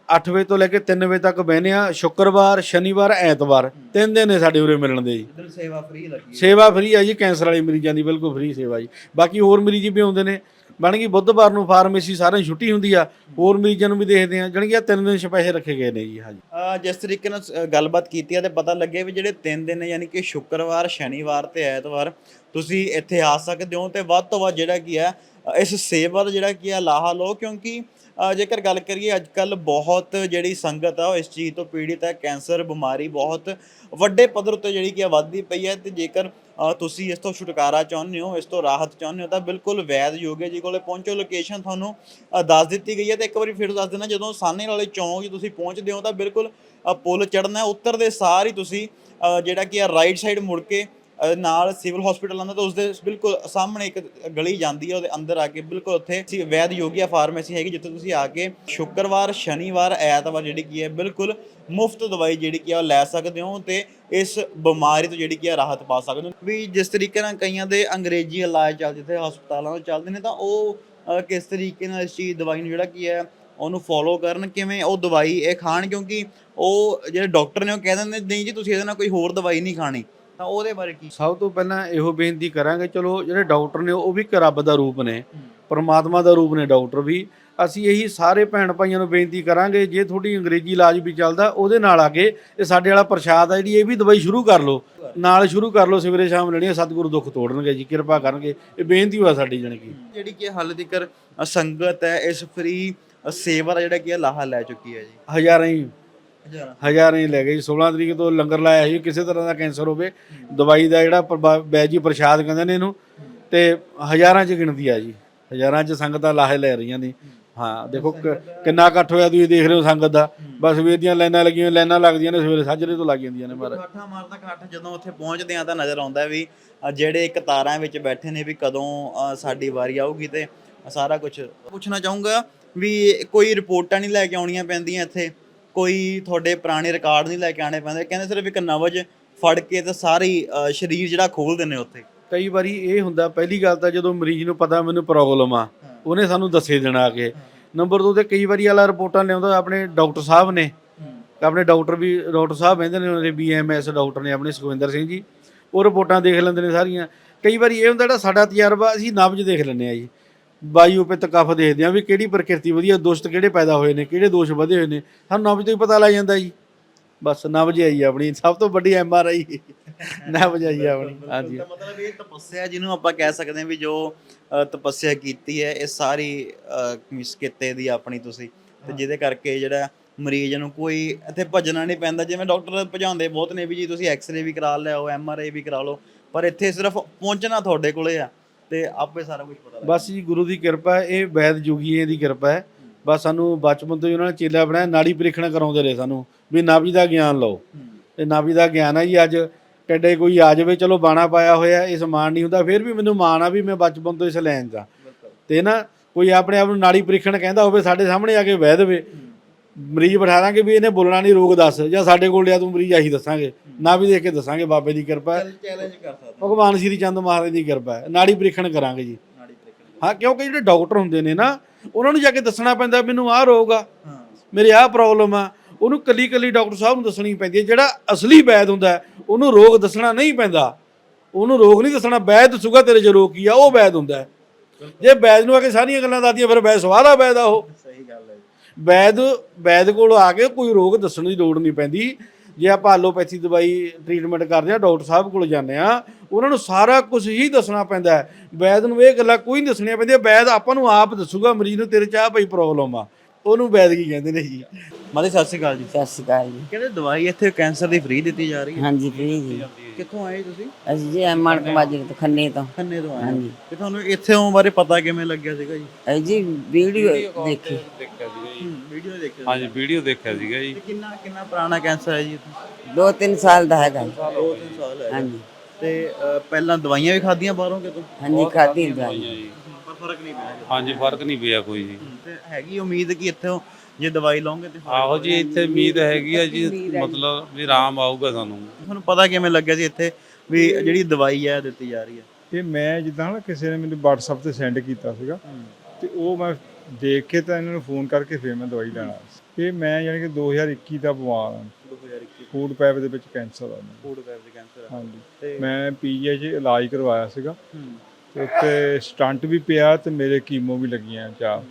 8 ਵਜੇ ਤੋਂ ਲੈ ਕੇ 3 ਵਜੇ ਤੱਕ ਬਹਿਨੇ ਆ ਸ਼ੁੱਕਰਵਾਰ ਸ਼ਨੀਵਾਰ ਐਤਵਾਰ। ਤਿੰਨ ਦਿਨ ਨੇ ਸਾਡੇ ਉਰੇ ਮਿਲਣ ਦੇ ਜੀ। ਇਧਰ ਸੇਵਾ ਫ੍ਰੀ ਲੱਗੀ ਸੇਵਾ ਫ੍ਰੀ ਆ ਜੀ ਕੈਂਸਰ ਵਾਲੇ ਮਰੀਜ਼ਾਂ ਦੀ ਬਿਲਕੁਲ ਫ੍ਰੀ ਸੇਵਾ ਜੀ। ਬਾਕੀ ਹੋਰ ਮਰੀਜ਼ ਵੀ ਆਉਂਦੇ ਨੇ। ਬਣ ਗਈ ਬੁੱਧਵਾਰ ਨੂੰ ਫਾਰਮੇਸੀ ਸਾਰਿਆਂ ਛੁੱਟੀ ਹੁੰਦੀ ਆ। ਹੋਰ ਮਰੀਜ਼ਾਂ ਨੂੰ ਵੀ ਦੇਖਦੇ ਆ ਜਾਣੀ ਕਿ ਆਹ ਤਿੰਨ ਦਿਨ ਸਪੈਸ਼ਲ ਰੱਖੇ ਗਏ ਨੇ ਜੀ ਹਾਂਜੀ ਜਿਸ ਤਰੀਕੇ ਨਾਲ ਅਹ ਗੱਲਬਾਤ ਕੀਤੀ ਹੈ ਤੇ ਪਤਾ ਲੱਗੇ ਵੀ ਜਿਹੜੇ ਤਿੰਨ ਦਿਨ ਨੇ ਯਾਨੀ ਕਿ ਸ਼ੁੱਕਰਵਾਰ ਸ਼ਨੀਵਾਰ ਤੇ ਐਤਵਾਰ ਤੁਸੀਂ ਇੱਥੇ ਆ ਸਕਦੇ ਹੋ ਤੇ ਵੱਧ ਤੋਂ ਵੱਧ ਜਿਹੜਾ ਕੀ ਹੈ ਅਹ ਇਸ ਸੇਵਾ ਦਾ ਜਿਹੜਾ ਕੀ ਹੈ ਲਾਹਾ ਲਓ ਕਿਉਂਕਿ ਜੇਕਰ ਗੱਲ ਕਰੀਏ ਅੱਜ ਕੱਲ ਬਹੁਤ ਜਿਹੜੀ ਸੰਗਤ ਆ, ਉਹ ਇਸ ਚੀਜ਼ ਤੋਂ ਪੀੜਿਤ ਹੈ, ਕੈਂਸਰ, ਬਿਮਾਰੀ ਬਹੁਤ ਵੱਡੇ ਪੱਧਰ ਉੱਤੇ ਜਿਹੜੀ ਕਿ ਹੈ ਵੱਧਦੀ ਪਈ ਹੈ ਤੇ ਜੇਕਰ ਤੁਸੀਂ ਇਸ ਤੋਂ ਛੁਟਕਾਰਾ ਚਾਹੁੰਦੇ ਹੋ, ਇਸ ਤੋਂ ਰਾਹਤ ਚਾਹੁੰਦੇ ਹੋ, ਤਾਂ ਬਿਲਕੁਲ ਵੈਦ ਯੋਗਾ ਜੀ ਕੋਲੇ ਪਹੁੰਚੋ ਲੋਕੇਸ਼ਨ ਤੁਹਾਨੂੰ ਦੱਸ ਦਿੱਤੀ ਗਈ ਹੈ ਤੇ ਇੱਕ ਵਾਰੀ ਫਿਰ ਦੱਸ ਦੇਣਾ, ਜਦੋਂ ਸਾਨੇ ਵਾਲੇ ਚੌਂਕ 'ਚ ਤੁਸੀਂ ਪਹੁੰਚਦੇ ਹੋ, ਤਾਂ ਬਿਲਕੁਲ ਅਹ ਪੁਲ ਚੜਨਾ ਉਤਰਦੇ ਸਾਰ ਹੀ ਤੁਸੀਂ ਜਿਹੜਾ ਕਿ ਆ ਰਾਈਟ ਸਾਈਡ ਮੁੜ ਕੇ ਨਾਲ ਸਿਵਲ ਹਸਪੀਟਲ ਆਉਂਦਾ ਤਾਂ ਉਸਦੇ ਬਿਲਕੁਲ ਸਾਹਮਣੇ ਇੱਕ ਗਲੀ ਜਾਂਦੀ ਹੈ ਉਹਦੇ ਅੰਦਰ ਆ ਕੇ ਬਿਲਕੁਲ ਉੱਥੇ ਸੀ ਵੈਦ ਯੋਗੀਆ ਫਾਰਮੇਸੀ ਹੈਗੀ, ਜਿੱਥੇ ਤੁਸੀਂ ਆ ਕੇ ਸ਼ੁੱਕਰਵਾਰ, ਸ਼ਨੀਵਾਰ, ਐਤਵਾਰ ਜਿਹੜੀ ਕੀ ਹੈ, ਬਿਲਕੁਲ ਮੁਫਤ ਦਵਾਈ ਜਿਹੜੀ ਕੀ ਆ, ਉਹ ਲੈ ਸਕਦੇ ਹੋ ਤੇ ਇਸ ਬਿਮਾਰੀ ਤੋਂ ਜਿਹੜੀ ਕੀ ਆ, ਰਾਹਤ ਪਾ ਸਕਦੇ ਹੋ। ਵੀ ਜਿਸ ਤਰੀਕੇ ਨਾਲ ਕਈਆਂ ਦੇ ਅੰਗਰੇਜ਼ੀ ਇਲਾਜ ਚੱਲਦੇ ਤੇ ਹਸਪਤਾਲਾਂ ਤੋਂ ਚੱਲਦੇ ਨੇ, ਤਾਂ ਉਹ ਕਿਸ ਤਰੀਕੇ ਨਾਲ ਇਸ ਚੀਜ਼, ਦਵਾਈ ਨੂੰ ਜਿਹੜਾ ਕੀ ਹੈ, ਉਹਨੂੰ ਫੋਲੋ ਕਰਨ, ਕਿਵੇਂ ਉਹ ਦਵਾਈ ਇਹ ਖਾਣ, ਕਿਉਂਕਿ ਉਹ ਜਿਹੜੇ ਡਾਕਟਰ ਨੇ ਉਹ ਕਹਿ ਦਿੰਦੇ ਨਹੀਂ ਜੀ ਤੁਸੀਂ ਇਹਦੇ ਨਾਲ ਕੋਈ ਹੋਰ ਦਵਾਈ ਨਹੀਂ ਖਾਣੀ। ਤਾਂ ਉਹਦੇ ਬਾਰੇ ਕੀ? ਸਭ ਤੋਂ ਪਹਿਲਾਂ ਇਹੋ ਬੇਨਤੀ ਕਰਾਂਗੇ ਚਲੋ ਜਿਹੜੇ ਡਾਕਟਰ ਨੇ ਉਹ ਵੀ ਇੱਕ ਰੱਬ ਦਾ ਰੂਪ ਨੇ ਪਰਮਾਤਮਾ ਦਾ ਰੂਪ ਨੇ ਡਾਕਟਰ ਵੀ। ਅਸੀਂ ਇਹੀ ਸਾਰੇ ਭੈਣ ਭਾਈਆਂ ਨੂੰ ਬੇਨਤੀ ਕਰਾਂਗੇ ਜੇ ਤੁਹਾਡੀ ਅੰਗਰੇਜ਼ੀ ਇਲਾਜ ਵੀ ਚੱਲਦਾ ਉਹਦੇ ਨਾਲ ਆ ਕੇ ਇਹ ਸਾਡੇ ਵਾਲਾ ਪ੍ਰਸ਼ਾਦ ਆ ਜਿਹੜੀ ਇਹ ਵੀ ਦਵਾਈ ਸ਼ੁਰੂ ਕਰ ਲਓ। ਨਾਲ ਸ਼ੁਰੂ ਕਰ ਲਓ ਸਵੇਰੇ ਸ਼ਾਮ ਲੈਣੀ ਸਤਿਗੁਰੂ ਦੁੱਖ ਤੋੜਨਗੇ ਜੀ ਕਿਰਪਾ ਕਰਨਗੇ। ਇਹ ਬੇਨਤੀ ਹੋਆ ਸਾਡੀ ਜਾਣੀ ਕਿ। ਜਿਹੜੀ ਕਿ ਹਾਲੇ ਤੱਕ ਸੰਗਤ ਹੈ ਇਸ ਫ੍ਰੀ ਸੇਵਾ ਦਾ ਜਿਹੜਾ ਕੀ ਲਾਹਾ ਲੈ ਚੁੱਕੀ ਹੈ ਜੀ। ਹਜ਼ਾਰਾਂ ਹੀ ਹਜ਼ਾਰਾਂ। ਹੀ ਲੈ ਗਏ ਜੀ। 16 ਤਰੀਕ ਤੋਂ ਲੰਗਰ ਲਾਇਆ ਸੀ। ਕਿਸੇ ਤਰ੍ਹਾਂ ਦਾ ਕੈਂਸਰ ਹੋਵੇ ਦਵਾਈ ਦਾ ਜਿਹੜਾ ਬੈਜੀ ਪ੍ਰਸ਼ਾਦ ਕਹਿੰਦੇ ਨੇ ਇਹਨੂੰ ਤੇ ਹਜ਼ਾਰਾਂ ਚ ਗਿਣਤੀ ਆ ਜੀ। ਹਜ਼ਾਰਾਂ ਚ ਸੰਗਤਾਂ ਲਾਹੇ ਲੈ ਰਹੀਆਂ ਨੇ। ਹਾਂ ਦੇਖੋ ਕਿੰਨਾ ਇਕੱਠ ਹੋਇਆ ਤੁਸੀਂ ਦੇਖ ਰਹੇ ਹੋ ਸੰਗਤ ਦਾ। ਬਸ ਸਵੇਰ ਦੀਆਂ ਲਾਈਨਾਂ ਲੱਗੀਆਂ ਲਾਈਨਾਂ ਲੱਗਦੀਆਂ ਨੇ ਸਵੇਰੇ ਸਾਜਰੇ ਤੋਂ ਲੱਗ ਜਾਂਦੀਆਂ ਨੇ ਮਾਰ ਕਾਠਾ ਮਾਰਦਾ ਕਾਠ ਜਦੋਂ ਉੱਥੇ ਪਹੁੰਚਦੇ ਆ ਤਾਂ ਨਜ਼ਰ ਆਉਂਦਾ ਵੀ ਜਿਹੜੇ ਕਤਾਰਾਂ ਵਿੱਚ ਬੈਠੇ ਨੇ ਵੀ ਕਦੋਂ ਸਾਡੀ ਵਾਰੀ ਆਊਗੀ ਤੇ ਸਾਰਾ ਕੁਝ ਪੁੱਛਣਾ ਚਾਹੂੰਗਾ ਵੀ ਕੋਈ ਰਿਪੋਰਟਾਂ ਨਹੀਂ ਲੈ ਕੇ ਆਉਣੀਆਂ ਪੈਂਦੀਆਂ ਇੱਥੇ? ਕੋਈ ਤੁਹਾਡੇ ਪੁਰਾਣੇ ਰਿਕਾਰਡ ਨਹੀਂ ਲੈ ਕੇ ਆਣੇ ਪੈਂਦੇ। ਕਹਿੰਦੇ ਸਿਰਫ ਇੱਕ ਨਵਜ ਫੜ ਕੇ ਤੇ ਸਾਰੀ ਅ, ਸਰੀਰ ਜਿਹੜਾ ਖੋਲ ਦਿੰਦੇ ਉੱਥੇ। ਕਈ ਵਾਰੀ ਇਹ ਹੁੰਦਾ ਪਹਿਲੀ ਗੱਲ ਤਾਂ ਜਦੋਂ ਮਰੀਜ਼ ਨੂੰ ਪਤਾ ਮੈਨੂੰ ਪ੍ਰੋਬਲਮ ਆ ਉਹਨੇ ਸਾਨੂੰ ਦੱਸੇ ਦੇਣਾ ਆ ਕੇ। ਨੰਬਰ 2 ਤੇ ਕਈ ਵਾਰੀ ਵਾਲਾ ਰਿਪੋਰਟਾਂ ਲਿਆਉਂਦਾ ਆਪਣੇ ਡਾਕਟਰ ਸਾਹਿਬ ਨੇ। ਆਪਣੇ ਡਾਕਟਰ ਵੀ ਡਾਕਟਰ ਸਾਹਿਬ ਕਹਿੰਦੇ ਨੇ ਉਹਨਾਂ ਦੇ ਬੀਐਮਐਸ ਡਾਕਟਰ ਨੇ ਆਪਣੇ ਸੁਖਵਿੰਦਰ ਸਿੰਘ ਜੀ ਉਹ ਰਿਪੋਰਟਾਂ ਦੇਖ ਲੈਂਦੇ ਨੇ ਸਾਰੀਆਂ। ਕਈ ਵਾਰੀ ਇਹ ਹੁੰਦਾ ਜਿਹੜਾ ਸਾਡਾ ਤਜਰਬਾ ਅਸੀਂ ਨਬਜ ਦੇਖ ਲੈਂਦੇ ਆ ਜੀ। ਵਾਯੂ ਪਿੱਤ ਕਫ ਦੇਖਦੇ ਆ ਵੀ ਕਿਹੜੀ ਪ੍ਰਕਿਰਤੀ ਵਧੀਆ ਦੁਸ਼ਟ ਕਿਹੜੇ ਪੈਦਾ ਹੋਏ ਨੇ ਕਿਹੜੇ ਦੋਸ਼ ਵਧੇ ਹੋਏ ਨੇ। ਸਾਨੂੰ ਨਬਜ ਤੋਂ ਹੀ ਪਤਾ ਲੱਗ ਜਾਂਦਾ ਜੀ। ਬਸ ਨਬਜ ਆਈ ਆਪਣੀ ਸਭ ਤੋਂ ਵੱਡੀ ਐਮ ਆਰ ਆਈ। ਨਬਜ ਆਈ ਆਪਣੀ। ਹਾਂਜੀ ਤਾਂ ਮਤਲਬ ਇਹ ਤਪੱਸਿਆ ਜਿਹਨੂੰ ਆਪਾਂ ਕਹਿ ਸਕਦੇ ਹਾਂ ਵੀ ਜੋ ਤਪੱਸਿਆ ਕੀਤੀ ਹੈ ਇਹ ਸਾਰੀ ਕਿੱਤੇ ਦੀ ਆਪਣੀ ਤੁਸੀਂ। ਤੇ ਜਿਹਦੇ ਕਰਕੇ ਜਿਹੜਾ ਮਰੀਜ਼ ਨੂੰ ਕੋਈ ਇੱਥੇ ਭੱਜਣਾ ਨਹੀਂ ਪੈਂਦਾ ਜਿਵੇਂ ਡਾਕਟਰ ਭਜਾਉਂਦੇ ਬਹੁਤ ਨੇ ਵੀ ਜੀ ਤੁਸੀਂ ਐਕਸ-ਰੇ ਵੀ ਕਰਾ ਲਿਆਓ ਐਮ-ਆਰ-ਆਈ ਵੀ ਕਰਾ ਲਓ। ਪਰ ਇੱਥੇ ਸਿਰਫ ਪਹੁੰਚਣਾ ਤੁਹਾਡੇ ਕੋਲੇ ਆ। ਤੇ ਆਪੇ ਸਾਰਾ ਕੁਝ ਪਤਾ ਲੱਗ ਬਸ ਜੀ ਗੁਰੂ ਦੀ ਕਿਰਪਾ ਹੈ ਇਹ ਵੈਦ ਜੋਗੀਆਂ ਦੀ ਕਿਰਪਾ ਹੈ। ਬਸ ਸਾਨੂੰ ਬਚਪਨ ਤੋਂ ਹੀ ਉਹਨਾਂ ਨੇ ਚੇਲਾ ਬਣਾਇਆ ਨਾੜੀ ਪਰੀਖਣ ਕਰਾਉਂਦੇ ਰਹੇ ਸਾਨੂੰ ਵੀ ਨਾਭੀ ਦਾ ਗਿਆਨ ਲਓ। ਤੇ ਨਾਭੀ ਦਾ ਗਿਆਨ ਹੈ ਜੀ ਅੱਜ ਟੱਡੇ ਕੋਈ ਆ ਜਾਵੇ ਚਲੋ ਬਾਣਾ ਪਾਇਆ ਹੋਇਆ ਇਸ ਮਾਣ ਨਹੀਂ ਹੁੰਦਾ ਫਿਰ ਵੀ ਮੈਨੂੰ ਮਾਣ ਆ ਵੀ ਮੈਂ ਬਚਪਨ ਤੋਂ ਇਸ ਲਾਈਨ ਦਾ। ਤੇ ਨਾ ਕੋਈ ਆਪਣੇ ਆਪ ਨੂੰ ਨਾੜੀ ਪਰੀਖਣ ਕਹਿੰਦਾ ਹੋਵੇ ਸਾਡੇ ਸਾਹਮਣੇ ਆ ਕੇ ਵਹਿ ਦੇਵੇ। ਮਰੀਜ਼ ਬਿਠਾ ਦਾਂਗੇ ਵੀ ਇਹਨੇ ਬੋਲਣਾ ਨਹੀਂ ਰੋਗ ਦੱਸ। ਜਾਂ ਸਾਡੇ ਕੋਲ ਲਿਆ ਤੂੰ ਮਰੀਜ਼ ਆਹੀ ਦੱਸਾਂਗੇ। ਨਾ ਵੀ ਦੇਖ ਕੇ ਦੱਸਾਂਗੇ ਬਾਬੇ ਦੀ ਕਿਰਪਾ ਹੈ। ਚੈਲੰਜ ਕਰ ਸਕਦਾ ਭਗਵਾਨ ਸ਼੍ਰੀ ਚੰਦ ਮਹਾਰਾਜ ਦੀ ਕਿਰਪਾ ਹੈ। ਨਾੜੀ ਪ੍ਰੀਖਣ ਕਰਾਂਗੇ ਜੀ। ਹਾਂ ਕਿਉਂਕਿ ਜਿਹੜੇ ਡਾਕਟਰ ਹੁੰਦੇ ਨੇ ਨਾ ਉਹਨਾਂ ਨੂੰ ਜਾ ਕੇ ਦੱਸਣਾ ਪੈਂਦਾ ਮੈਨੂੰ ਆਹ ਰੋਗ ਆ। ਮੇਰੇ ਆਹ ਪ੍ਰੋਬਲਮ ਆ। ਉਹਨੂੰ ਕੱਲੀ ਕੱਲੀ ਡਾਕਟਰ ਸਾਹਿਬ ਨੂੰ ਦੱਸਣੀ ਪੈਂਦੀ ਹੈ। ਜਿਹੜਾ ਅਸਲੀ ਵੈਦ ਹੁੰਦਾ ਉਹਨੂੰ ਰੋਗ ਦੱਸਣਾ ਨਹੀਂ ਪੈਂਦਾ। ਉਹਨੂੰ ਰੋਗ ਨਹੀਂ ਦੱਸਣਾ। ਵੈਦ ਦੱਸੂਗਾ ਤੇਰੇ 'ਚ ਰੋਗ ਕੀ ਆ? ਉਹ ਵੈਦ ਹੁੰਦਾ। ਜੇ ਵੈਦ ਨੂੰ ਆ ਕੇ ਸਾਰੀਆਂ ਗੱਲਾਂ ਦੱਸਦੀਆਂ ਫਿਰ ਵੈਦ ਸਵਾਦਾ ਵੈਦ ਆ ਉਹ। ਸਹੀ ਗੱਲ ਹੈ ਵੈਦ ਵੈਦ ਕੋਲ ਆ ਕੇ ਕੋਈ ਰੋਗ ਦੱਸਣ ਦੀ ਲੋੜ ਨਹੀਂ ਪੈਂਦੀ। ਜੇ ਆਪਾਂ ਐਲੋਪੈਥੀ ਦਵਾਈ ਟ੍ਰੀਟਮੈਂਟ ਕਰਦੇ ਆ ਡਾਕਟਰ ਸਾਹਿਬ ਕੋਲ ਜਾਂਦੇ ਆ ਉਹਨਾਂ ਨੂੰ ਸਾਰਾ ਕੁਝ ਹੀ ਦੱਸਣਾ ਪੈਂਦਾ ਹੈ। ਵੈਦ ਨੂੰ ਇਹ ਗੱਲਾਂ ਕੋਈ ਨਹੀਂ ਦੱਸਣੀਆਂ ਪੈਂਦੀਆਂ। ਵੈਦ ਆਪਾਂ ਨੂੰ ਆਪ ਦੱਸੂਗਾ, ਮਰੀਜ਼ ਨੂੰ ਤੇਰੇ ਚ ਆਹ ਪਈ ਪ੍ਰੋਬਲਮ ਆ। ਉਹਨੂੰ ਵੈਦਗੀ ਕਹਿੰਦੇ ਨੇ ਜੀ? ਮਾਦੀ ਸਤਿ ਸ਼੍ਰੀ ਅਕਾਲ ਜੀ। ਸਤਿ ਸ਼੍ਰੀ ਅਕਾਲ ਜੀ। ਕਹਿੰਦੇ ਦਵਾਈ ਇੱਥੇ ਕੈਂਸਰ ਦੀ ਫ੍ਰੀ ਦਿੱਤੀ ਜਾ ਰਹੀ ਹੈ? ਹਾਂਜੀ ਫਰੀ ਜੀ। ਕਿੱਥੋਂ ਆਏ ਤੁਸੀਂ? ਅਸੀਂ ਜੀ ਮਣਕ ਮਾਜਰੇ ਤੋਂ ਖੰਨੇ ਤੋਂ। ਖੰਨੇ ਤੋਂ ਆਏ। ਹਾਂਜੀ। ਤੇ ਤੁਹਾਨੂੰ ਇੱਥੇ ਆਉਣ ਬਾਰੇ ਪਤਾ ਕਿਵੇਂ ਲੱਗਿਆ ਸੀਗਾ ਜੀ? ਅਸੀਂ ਜੀ ਵੀਡੀਓ ਦੇਖੀ। ਦੇਖਿਆ ਸੀਗਾ ਜੀ। ਵੀਡੀਓ ਦੇਖਿਆ ਹਾਂਜੀ ਵੀਡੀਓ ਦੇਖਿਆ ਸੀਗਾ ਜੀ। ਕਿੰਨਾ ਕਿੰਨਾ ਪੁਰਾਣਾ ਕੈਂਸਰ ਹੈ ਜੀ ਦੋ ਤਿੰਨ ਸਾਲ ਦਾ ਹੈਗਾ ਜੀ। ਦੋ ਤਿੰਨ ਸਾਲ ਹੈ ਹਾਂਜੀ। ਤੇ ਪਹਿਲਾਂ ਦਵਾਈਆਂ ਵੀ ਖਾਧੀਆਂ ਬਾਹਰੋਂ ਕਿਤੋਂ? ਹਾਂਜੀ ਦਵਾਈ ਜੀ। ਪਰ ਫ਼ਰਕ ਨਹੀਂ ਪਿਆ ਹਾਂਜੀ ਫ਼ਰਕ ਨਹੀਂ ਪਿਆ ਕੋਈ ਜੀ। ਤੇ ਹੈਗੀ ਉਮੀਦ ਕਿ ਇੱਥੋਂ ਜੇ ਦਵਾਈ ਲਓਗੇ ਤੇ ਆਹੋ ਜੀ ਇੱਥੇ ਉਮੀਦ ਹੈਗੀ ਆ ਜੀ ਮਤਲਬ ਵੀ ਆਰਾਮ ਆਊਗਾ ਸਾਨੂੰ। ਤੁਹਾਨੂੰ ਪਤਾ ਕਿਵੇਂ ਲੱਗਿਆ ਸੀ ਇੱਥੇ ਵੀ ਜਿਹੜੀ ਦਵਾਈ ਹੈ ਦਿੱਤੀ ਜਾ ਰਹੀ ਹੈ ਇਹ ਮੈਂ ਜਿੱਦਾਂ ਨਾ ਕਿਸੇ ਨੇ ਮੈਨੂੰ WhatsApp ਤੇ ਸੈਂਡ ਕੀਤਾ ਸੀਗਾ ਤੇ ਉਹ ਮੈਂ ਦੇਖ ਕੇ ਤਾਂ ਇਹਨਾਂ ਨੂੰ ਫੋਨ ਕਰਕੇ ਫਿਰ ਮੈਂ ਦਵਾਈ ਲੈਣਾ ਇਹ ਮੈਂ ਯਾਨੀ ਕਿ 2021 ਦਾ ਬਿਮਾਰ ਹਾਂ। 2021 ਫੂਡ ਪਾਈਪ ਦੇ ਵਿੱਚ ਕੈਂਸਰ ਆ ਫੂਡ ਪੈਪ ਦੇ ਕੈਂਸਰ ਹਾਂਜੀ। ਤੇ- ਮੈਂ ਪੀਜੀ 'ਚ ਇਲਾਜ ਕਰਵਾਇਆ ਸੀਗਾ। ਤੇ ਉੱਤੇ ਸਟੰਟ ਵੀ ਪਿਆ ਤੇ ਮੇਰੇ ਕੀਮੋ ਵੀ ਲੱਗੀਆਂ ਚਾਰ।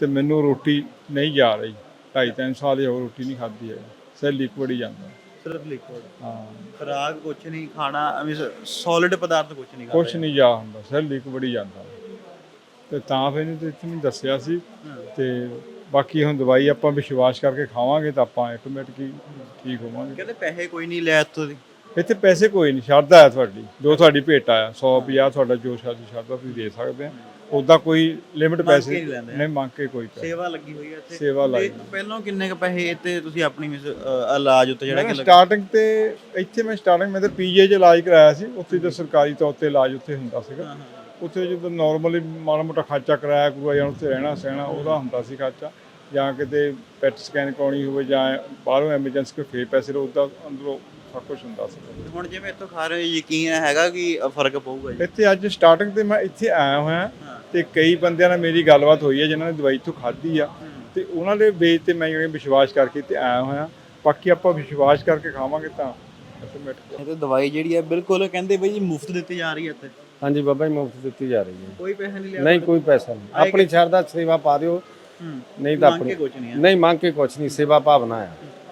ਤੇ ਮੈਨੂੰ ਰੋਟੀ ਨਹੀਂ ਜਾ ਰਹੀ। ਢਾਈ ਤਿੰਨ ਸਾਲ ਹੀ ਰੋਟੀ ਨਹੀਂ ਖਾਧੀ ਹੈ ਸਿਰ ਲਿਕਵਿਡ ਹੀ ਜਾਂਦਾ। ਸਿਰਫ ਲਿਕਵਿਡ ਹਾਂ। ਖਰਾਕ ਕੁਛ ਨਹੀਂ ਖਾਣਾ ਸੋਲਿਡ ਪਦਾਰਥ ਕੁਛ ਨਹੀਂ ਖਾਣਾ ਕੁਛ ਨਹੀਂ ਜਾ ਹੁੰਦਾ। ਸਿਰ ਲਿਕਵਿਡ ਹੀ ਜਾਂਦਾ। ਤੇ ਤਾਂ ਫਿਰ ਇਹਨੇ ਤੇ ਇੱਥੇ ਮੈਨੂੰ ਦੱਸਿਆ ਸੀ। ਤੇ ਬਾਕੀ ਹੁਣ ਦਵਾਈ ਆਪਾਂ ਵਿਸ਼ਵਾਸ ਕਰਕੇ ਖਾਵਾਂਗੇ ਤਾਂ ਆਪਾਂ ਆਟੋਮੈਟਿਕ ਹੀ ਠੀਕ ਹੋਵਾਂਗੇ। ਕਹਿੰਦੇ ਪੈਸੇ ਕੋਈ ਨਹੀਂ ਲਿਆ ਇੱਥੋਂ ਦੀ। ਇੱਥੇ ਪੈਸੇ ਕੋਈ ਨਹੀਂ। ਸ਼ਰਧਾ ਹੈ ਤੁਹਾਡੀ। ਜੋ ਤੁਹਾਡੀ ਭੇਟ ਆ 100 50 ਤੁਹਾਡਾ ਜੋ ਸ਼ਾਦੀ ਸ਼ਰਧਾ ਤੁਸੀਂ ਦੇ ਸਕਦੇ ਆ। ਉਦਾਂ ਕੋਈ ਲਿਮਿਟ ਪੈਸੇ ਨਹੀਂ ਲੈਂਦੇ। ਨਹੀਂ ਮੰਗ ਕੇ ਕੋਈ ਪੈਸੇ ਸੇਵਾ ਲੱਗੀ ਹੋਈ ਹੈ ਇੱਥੇ। ਸੇਵਾ ਲਾਈ। ਤੇ ਪਹਿਲਾਂ ਕਿੰਨੇ ਕ ਪੈਸੇ ਇੱਥੇ ਤੁਸੀਂ ਆਪਣੀ ਮਿਸ ਅ, ਇਲਾਜ ਉੱਤੇ ਜਿਹੜਾ ਕਿ ਲੱਗਾ ਸਟਾਰਟਿੰਗ ਤੇ ਇੱਥੇ ਮੈਂ ਸਟਾਰਟਿੰਗ ਮੈਂ ਤਾਂ ਪੀਜੀ 'ਚ ਇਲਾਜ ਕਰਾਇਆ ਸੀ ਉੱਥੇ ਤਾਂ ਸਰਕਾਰੀ ਤੌਰ ਤੇ ਇਲਾਜ ਉੱਥੇ ਹੁੰਦਾ ਸੀਗਾ। ਉੱਥੇ ਜਦੋਂ ਨਾਰਮਲੀ ਮਾੜਾ ਮੋਟਾ ਖਰਚਾ ਕਰਾਇਆ ਕਰੂਆ ਜਾਂ ਉੱਥੇ ਰਹਿਣਾ ਸਹਿਣਾ ਉਹਦਾ ਹੁੰਦਾ ਸੀ ਖਰਚਾ। ਜਾਂ ਕਿਤੇ ਪੈਟ ਸਕੈਨ ਕਰਾਉਣੀ ਹੋਵੇ ਜਾਂ ਬਾਹਰੋਂ ਐਮਰਜੈਂਸੀ ਕੋਈ ਫੇਰ ਪੈਸੇ ਲਓ ਉਹਦਾ ਅੰਦਰੋਂ ਸਭ ਕੁਝ ਹੁੰਦਾ ਸੀ। ਹੁਣ ਜਿਵੇਂ ਇੱਥੋਂ ਖਾ ਰਹੇ ਹੋ ਯਕੀਨ ਹੈਗਾ ਕਿ ਫ਼ਰਕ ਪਊਗਾ ਜੀ? ਇੱਥੇ ਅੱਜ ਸਟਾਰਟਿੰਗ ਤੇ ਮੈਂ ਇੱਥੇ ਆਇਆ ਹੋਇਆ। ਤੇ ਕਈ ਬੰਦਿਆਂ ਨਾਲ ਮੇਰੀ ਗੱਲਬਾਤ ਹੋਈ ਹੈ ਜਿਨ੍ਹਾਂ ਨੇ ਦਵਾਈ ਇੱਥੋਂ ਖਾਧੀ ਆ। ਤੇ ਉਹਨਾਂ ਦੇ ਬੇਸ ਤੇ ਮੈਂ ਜਿਹੜੇ ਵਿਸ਼ਵਾਸ ਕਰਕੇ ਤੇ ਆਇਆ ਹੋਇਆ ਬਾਕੀ ਆਪਾਂ ਵਿਸ਼ਵਾਸ ਕਰਕੇ ਖਾਵਾਂਗੇ ਤਾਂ ਇਹ ਤੇ ਦਵਾਈ ਜਿਹੜੀ ਹੈ ਬਿਲਕੁਲ ਕਹਿੰਦੇ ਬਈ ਜੀ ਮੁਫਤ ਦਿੱਤੀ ਜਾ ਰਹੀ ਹੈ ਇੱਥੇ। ਹਾਂਜੀ ਬਾਬਾ ਜੀ ਮੁਫਤ ਦਿੱਤੀ ਜਾ ਰਹੀ ਹੈ। ਕੋਈ ਪੈਸਾ ਨਹੀਂ ਲਿਆ ਨਹੀਂ ਕੋਈ ਪੈਸਾ ਨਹੀਂ। ਆਪਣੀ ਸ਼ਰਧਾ ਸੇਵਾ ਪਾ ਦਿਓ। ਹੂੰ। ਨਹੀਂ ਤਾਂ ਆਪਣੀ ਕੁਝ ਨਹੀਂ ਮੰਗ ਕੇ ਕੁਛ ਨਹੀਂ। ਸੇਵਾ ਭਾਵਨਾ ਆ।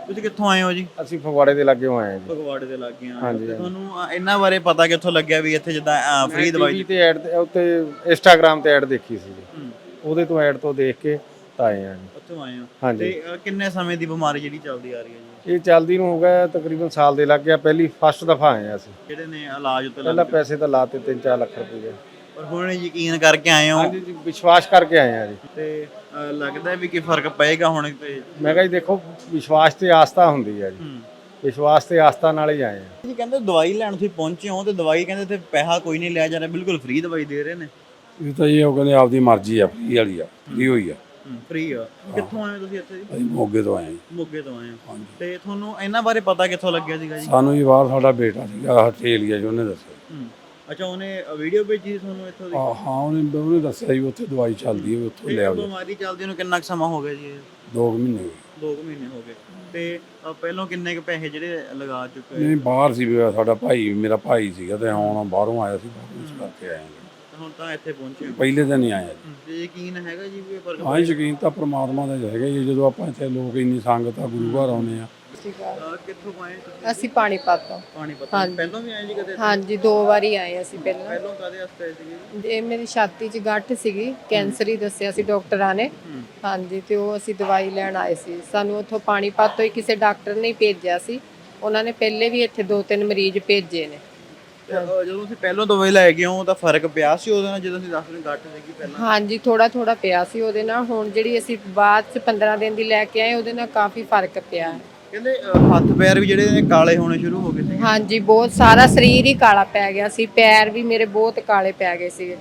ਤੁਸੀਂ ਕਿੱਥੋਂ ਆਏ ਹੋ ਜੀ? ਅਸੀਂ ਫਗਵਾੜੇ ਦੇ ਲੱਗੇ ਹੋਏ ਆ ਜੀ। ਫਗਵਾੜੇ ਦੇ ਲਾਗੇ ਆ ਹਾਂਜੀ, ਤੇ ਤੁਹਾਨੂੰ ਅ, ਇਹਨਾਂ ਬਾਰੇ ਪਤਾ ਕਿੱਥੋਂ ਲੱਗਿਆ ਵੀ ਇੱਥੇ ਜਿੱਦਾਂ ਫ੍ਰੀ ਦਵਾਈ TV ਤੇ ਐਡ ਤੇ ਉੱਤੇ ਇੰਸਟਾਗ੍ਰam ਤੇ ਐਡ ਦੇਖੀ ਸੀ ਜੀ। ਉਹਦੇ ਤੋਂ ਐਡ ਤੋਂ ਦੇਖ ਕੇ ਤਾਂ ਆਏ ਆ ਜੀ। ਉੱਥੋਂ ਆਏ ਹੋ। ਹਾਂਜੀ। ਤੇ ਅ, ਕਿੰਨੇ ਸਮੇਂ ਦੀ ਬਿਮਾਰੀ ਜਿਹੜੀ ਚੱਲਦੀ ਆ ਰਹੀ ਹੈ ਜੀ? ਇਹ ਚੱਲਦੀ ਨੂੰ ਹੋ ਗਿਆ ਤਕਰੀਬਨ ਸਾਲ ਦੇ ਲੱਗ ਗਿਆ ਪਹਿਲੀ ਫਸਟ ਦਫਾ ਆਏ ਆ ਅਸੀਂ। ਜਿਹੜੇ ਨੇ ਇਲਾਜ ਉੱਤੇ ਪਹਿਲਾਂ ਲੱਗ ਪੈਸੇ ਤਾਂ ਲਾਤੇ 3-4 ਲੱਖ ਰੁਪਏ। ਪਰ ਹੁਣ ਯਕੀਨ ਕਰਕੇ ਆਏ ਹੋ? ਹਾਂਜੀ ਜੀ ਵਿਸ਼ਵਾਸ ਕਰਕੇ ਆਏ ਆ ਜੀ। ਤੇ ਲੱਗਦਾ ਵੀ ਕਿ ਫ਼ਰਕ ਪਏਗਾ ਹੁਣ ਤੇ? ਮੈਂ ਕਿਹਾ ਜੀ ਦੇਖੋ ਵਿਸ਼ਵਾਸ ਤੇ ਆਸਥਾ ਹੁੰਦੀ ਹੈ ਜੀ। ਹੂੰ। ਵਿਸ਼ਵਾਸ ਤੇ ਆਸਥਾ ਨਾਲ ਹੀ ਆਏ ਆ ਜੀ ਕਹਿੰਦੇ ਦਵਾਈ ਲੈਣ ਤੁਸੀਂ ਪਹੁੰਚੇ ਹੋ ਤੇ ਦਵਾਈ ਕਹਿੰਦੇ ਤੇ ਪੈਸਾ ਕੋਈ ਨਹੀਂ ਲਿਆ ਜਾ ਰਿਹਾ ਬਿਲਕੁਲ ਫ੍ਰੀ ਦਵਾਈ ਦੇ ਰਹੇ ਨੇ। ਇਹ ਤਾਂ ਇਹ ਉਹ ਕਹਿੰਦੇ ਆਪਦੀ ਮਰਜ਼ੀ ਆ ਫਰੀ ਵਾਲੀ ਆ ਫਰੀ ਹੋਈ ਆ। ਫ੍ਰੀ ਆ। ਕਿੱਥੋਂ ਆਏ ਹੋ ਤੁਸੀਂ ਇੱਥੇ ਜੀ? ਅਸੀਂ ਮੋਗੇ ਤੋਂ ਆਏ ਹਾਂ ਜੀ। ਮੋਗੇ ਤੋਂ ਆਏ ਹੋ। ਤੇ ਤੁਹਾਨੂੰ ਇਹਨਾਂ ਬਾਰੇ ਪਤਾ ਕਿੱਥੋਂ ਲੱਗਿਆ ਸੀਗਾ ਜੀ? ਸਾਨੂੰ ਜੀ ਬਾਹਰ ਸਾਡਾ ਬੇਟਾ ਸੀਗਾ ਆਸਟ੍ਰੇਲੀਆ 'ਚ ਉਹਨੇ ਦੱਸਿਆ। ਹੂੰ। ਅੱਛਾ ਉਹਨੇ ਵੀਡੀਓ ਭੇਜੀ ਸੀ ਤੁਹਾਨੂੰ ਇੱਥੋਂ ਦੀ ਹਾਂ ਉਹਨੇ ਉਹਨੇ ਦੱਸਿਆ ਜੀ ਉੱਥੇ ਦਵਾਈ ਚੱਲਦੀ ਹੈ ਉੱਥੋਂ ਲੈ ਇਹ ਆਓ ਬਿਮਾਰੀ ਚੱਲਦੀ ਨੂੰ ਕਿੰਨਾ ਕੁ ਸਮਾਂ ਹੋ ਗਿਆ ਜੀ ਇਹ? ਦੋ ਕੁ ਮਹੀਨੇ। ਦੋ ਕੁ ਮਹੀਨੇ ਹੋ ਗਏ ਤੇ ਅ, ਪਹਿਲਾਂ ਕਿੰਨੇ ਕੁ ਪੈਸੇ ਜਿਹੜੇ ਲਗਾ ਚੁੱਕੇ ਨਹੀਂ ਬਾਹਰ ਸੀ ਵੀ ਸਾਡਾ ਭਾਈ ਮੇਰਾ ਭਾਈ ਸੀਗਾ ਤੇ ਹੁਣ ਬਾਹਰੋਂ ਆਇਆ ਸੀ ਬਾਹਰੋਂ ਇਸ ਕਰਕੇ ਹਾਂ ਹੁਣ ਤਾਂ ਇੱਥੇ ਪਹੁੰਚੇ ਹੋ। ਪਹਿਲੇ ਦਿਨ ਹੀ ਆਇਆ ਜੀ ਤੇ ਯਕੀਨ ਹੈਗਾ ਜੀ ਵੀ ਇਹ ਫ਼ਰਕ ਹਾਂ ਯਕੀਨ ਤਾਂ ਪ੍ਰਮਾਤਮਾ ਦਾ ਹੀ ਹੈਗਾ ਜੀ ਜਦੋਂ ਆਪਾਂ ਇੱਥੇ ਲੋਕ ਇੰਨੀ ਸੰਗਤ ਆ ਗੁਰੂ ਘਰ ਆਉਂਦੇ ਆ ਅ, ਕਿੱਥੋਂ ਆਏ ਤੁਸੀਂ? ਅਸੀਂ ਪਾਣੀਪਤ ਤੋਂ। ਪਾਣੀ ਪਤਾ ਹਾਂਜੀ। ਪਹਿਲਾਂ ਵੀ ਆਏ ਜੀ ਕਦੇ? ਹਾਂਜੀ ਦੋ ਵਾਰੀ ਆਏ ਅਸੀਂ ਪਹਿਲਾਂ। ਪਹਿਲਾਂ ਕਾਦੇ ਵਾਸਤੇ ਆਏ ਸੀਗੇ? ਜੀ? ਇਹ ਮੇਰੀ ਛਾਤੀ 'ਚ ਗੱਠ ਸੀਗੀ ਕੈਂਸਰ ਹੀ ਦੱਸਿਆ ਸੀ ਡਾਕਟਰਾਂ ਨੇ। ਹਾਂਜੀ ਤੇ ਉਹ ਅਸੀਂ ਦਵਾਈ ਲੈਣ ਆਏ ਸੀ। ਸਾਨੂੰ ਉੱਥੋਂ ਪਾਣੀਪਤ ਤੋਂ ਹੀ ਕਿਸੇ ਡਾਕਟਰ ਨੇ ਹੀ ਭੇਜਿਆ ਸੀ। ਉਹਨਾਂ ਨੇ ਪਹਿਲੇ ਵੀ ਇੱਥੇ ਦੋ ਤਿੰਨ ਮਰੀਜ਼ ਭੇਜੇ ਨੇ। ਤੇ, ਜਦੋਂ ਤੁਸੀਂ ਪਹਿਲਾਂ ਦਵਾਈ ਲੈ ਆਓ ਤਾਂ ਫ਼ਰਕ ਪਿਆ ਸੀ ਉਹਦੇ ਨਾਲ ਜਦੋਂ ਤੁਸੀਂ ਦੱਸ ਰਹੇ ਗੱਠ ਸੀਗੀ ਪਹਿਲਾਂ? ਹਾਂਜੀ ਥੋੜਾ ਥੋੜਾ ਪਿਆ ਸੀ ਉਹਦੇ ਨਾਲ। ਹੁਣ ਜਿਹੜੀ ਅਸੀਂ ਬਾਅਦ 'ਚ 15 ਦਿਨ ਦੀ ਲੈ ਕੇ ਆਏ ਉਹਦੇ ਨਾਲ ਕਾਫੀ ਫ਼ਰਕ ਪਿਆ। ਹੈ ਕਹਿੰਦੇ ਹੱਥ ਪੈਰ ਵੀ ਜਿਹੜੇ ਨੇ ਕਾਲੇ ਹੋਣੇ ਸ਼ੁਰੂ ਹੋ ਗਏ ਸੀ ਹਾਂਜੀ, ਬਹੁਤ ਸਾਰਾ ਸਰੀਰ ਹੀ ਕਾਲਾ ਪੈ ਗਿਆ ਸੀ, ਪੈਰ ਵੀ ਮੇਰੇ ਬਹੁਤ ਕਾਲੇ ਪੈ ਗਏ ਸੀ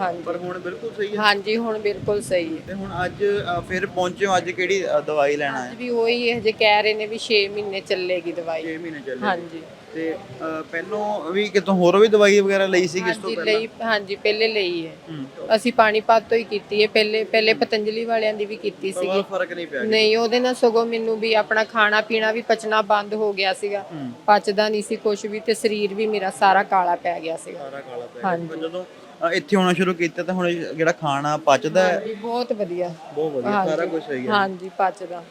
ਹਾਂਜੀ। ਪਰ ਹੁਣ ਬਿਲਕੁਲ ਸਹੀ ਹੈ। ਹਾਂਜੀ ਹੁਣ ਬਿਲਕੁਲ ਸਹੀ ਹੈ। ਤੇ ਹੁਣ ਅੱਜ ਅ, ਫਿਰ ਪਹੁੰਚੇ ਹੋ ਅੱਜ ਕਿਹੜੀ ਅ, ਦਵਾਈ ਲੈਣ ਆਏ? ਅੱਜ ਵੀ ਉਹੀ ਹੈ ਜੇ ਕਹਿ ਰਹੇ ਨੇ ਵੀ 6 ਮਹੀਨੇ ਚੱਲੇਗੀ ਦਵਾਈ। 6 ਮਹੀਨੇ ਚੱਲੇ ਹਾਂਜੀ। ਤੇ ਅ, ਪਹਿਲੋਂ ਵੀ ਕਿਤੋਂ ਹੋਰ ਵੀ ਦਵਾਈ ਵਗੈਰਾ ਲਈ ਸੀ ਇਸ ਤੋਂ ਹਾਂਜੀ ਪਹਿਲਾਂ? ਲਈ ਹਾਂਜੀ ਪਹਿਲੇ ਲਈ ਹੈ। ਹੂੰ। ਅਸੀਂ ਪਾਣੀਪਤ ਤੋਂ ਹੀ ਕੀਤੀ ਹੈ ਪਹਿਲੇ ਪਹਿਲੇ ਪਤੰਜਲੀ ਵਾਲਿਆਂ ਦੀ ਵੀ ਕੀਤੀ ਪਰ ਸੀਗੀ। ਫ਼ਰਕ ਨਹੀਂ ਪਿਆ ਨਹੀਂ ਉਹਦੇ ਨਾਲ ਸਗੋਂ ਮੈਨੂੰ ਵੀ ਆਪਣਾ ਖਾਣਾ ਪੀਣਾ ਵੀ ਪਚਣਾ ਬੰਦ ਹੋ ਗਿਆ ਸੀਗਾ। ਪਚਦਾ ਨਹੀਂ ਸੀ ਕੁਝ ਵੀ ਤੇ ਸਰੀਰ ਵੀ ਮੇਰਾ ਸਾਰਾ ਕਾਲਾ ਪੈ ਗਿਆ ਸੀਗਾ। ਸਾਰਾ ਕਾਲਾ ਪੈ। ਪਰ ਜਦੋਂ ਅ, ਇੱਥੇ ਆਉਣਾ ਸ਼ੁਰੂ ਕੀਤਾ ਤਾਂ ਹੁਣ ਜਿਹੜਾ ਖਾਣਾ ਪਚਦਾ ਹੈ। ਬਹੁਤ ਵਧੀਆ। ਬਹੁਤ ਵਧੀਆ ਸਾਰਾ ਕੁਝ ਸਹੀ ਹੈ ਹਾਂਜੀ ਪਚਦਾ।